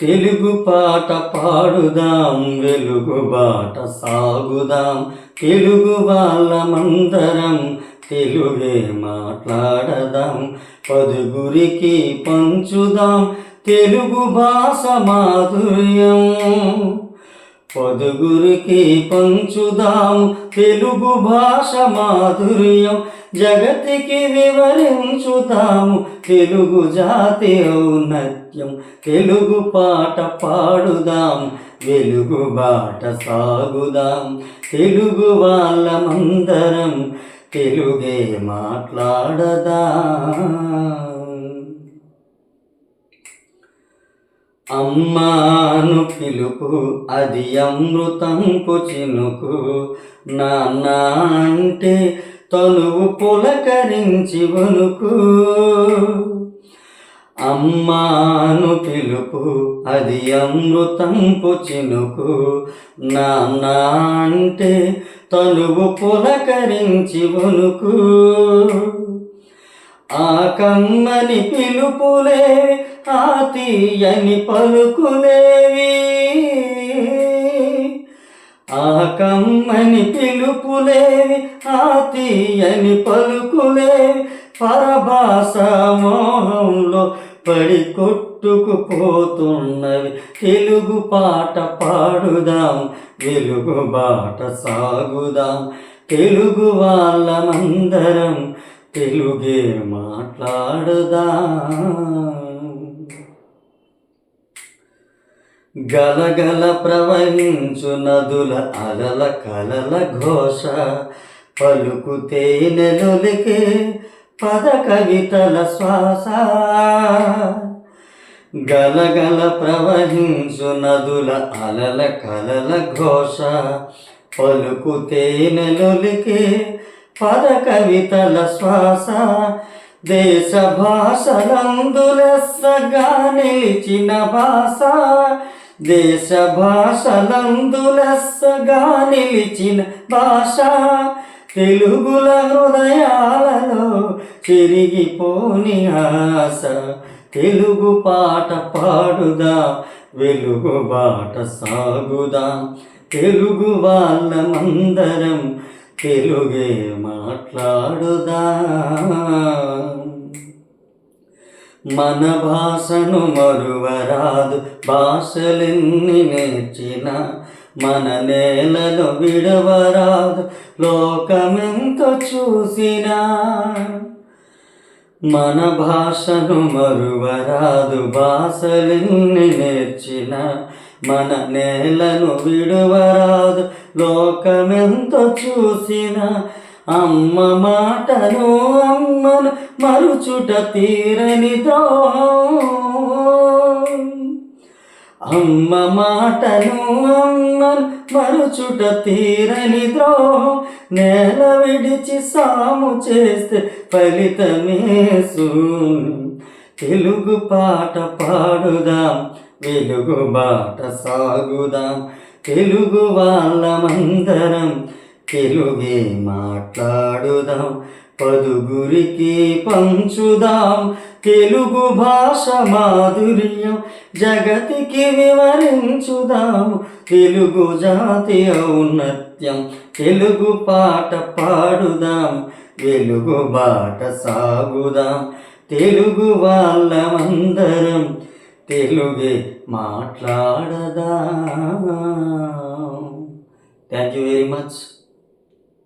తెలుగు పాట పాడుదాం వెలుగు బాట సాగుదాం. తెలుగు వాళ్ళమందరం తెలుగే మాట్లాడదాం. పదుగురికి పంచుదాం తెలుగు భాష మాధుర్యం. పదుగురికి పంచుదాం తెలుగు భాష మాధుర్యం. జగతికి వివరించుదాము తెలుగు జాతి ఔన్నత్యం. తెలుగు పాట పాడుదాం వెలుగు బాట సాగుదాం తెలుగు వాళ్ళమందరం తెలుగే మాట్లాడదాం అమ్మాను పిలుపు అది అమృతంకు చినుకు నాన్న అంటే తనువు పులకరించి వణుకు. అమ్మాను పిలుపు అది అమృతంపు చినుకు నాన్న అంటే తనువు పులకరించి వణుకు. ఆ కమ్మని పిలుపులే ఆ తీయని పలుకులేవి. ఆ కమ్మని పిలుపులేవి ఆ తీయని పలుకులేవి. పరభాష మోహంలో పడి కొట్టుకుపోతున్నవి. తెలుగు పాట పాడుదాం వెలుగు బాట సాగుదాం. తెలుగు వాళ్ళమందరం తెలుగే మాట్లాడుదాం. గలగల ప్రవహించు నదుల అలల కలల ఘోష. పలుకుతే నెలులికే పద కవితల శ్వాస. గలగల ప్రవహించు నదుల అలల కలల ఘోష. పలుకుతే నెలులికే పద కవితల శ్వాస. దేశ భాషలందులెస్సగా నిలిచిన భాష. దేశ భాషలందులెస్సగా నిలిచిన భాష తెలుగుల హృదయాలలో చిరిగిపోని ఆశ. తెలుగు పాట పాడుదా వెలుగు బాట సాగుదా. తెలుగు వాళ్ళమందరం తెలుగే మాట్లాడుదా. మన భాషను మరువరాదు భాషలెన్ని నేర్చిన మన నేలను విడవరాదు లోకమెంత చూసినా మన భాషను మరువరాదు భాషలెన్ని నేర్చిన మన నేలను విడువరాదు లోకమెంత చూసిన అమ్మ మాటను అమ్మను మరుచుట తీరని ద్రోహం అమ్మ మాటను అమ్మను మరుచుట తీరని ద్రోహం నేల విడిచి సాము చేస్తే ఫలితమే శూన్యం తెలుగు పాట పాడుదాం వెలుగు బాట సాగుదాం. తెలుగు వాళ్ళమందరం తెలుగే మాట్లాడుదాం పదుగురికి పంచుదాం. తెలుగు భాష మాధుర్యం జగతికి వివరించుదాం. తెలుగు జాతి ఔన్నత్యం తెలుగు పాట పాడుదాం. వెలుగు బాట సాగుదాం తెలుగు వాళ్ళమందరం తెలుగే మాట్లాడదాం. Thank you very much.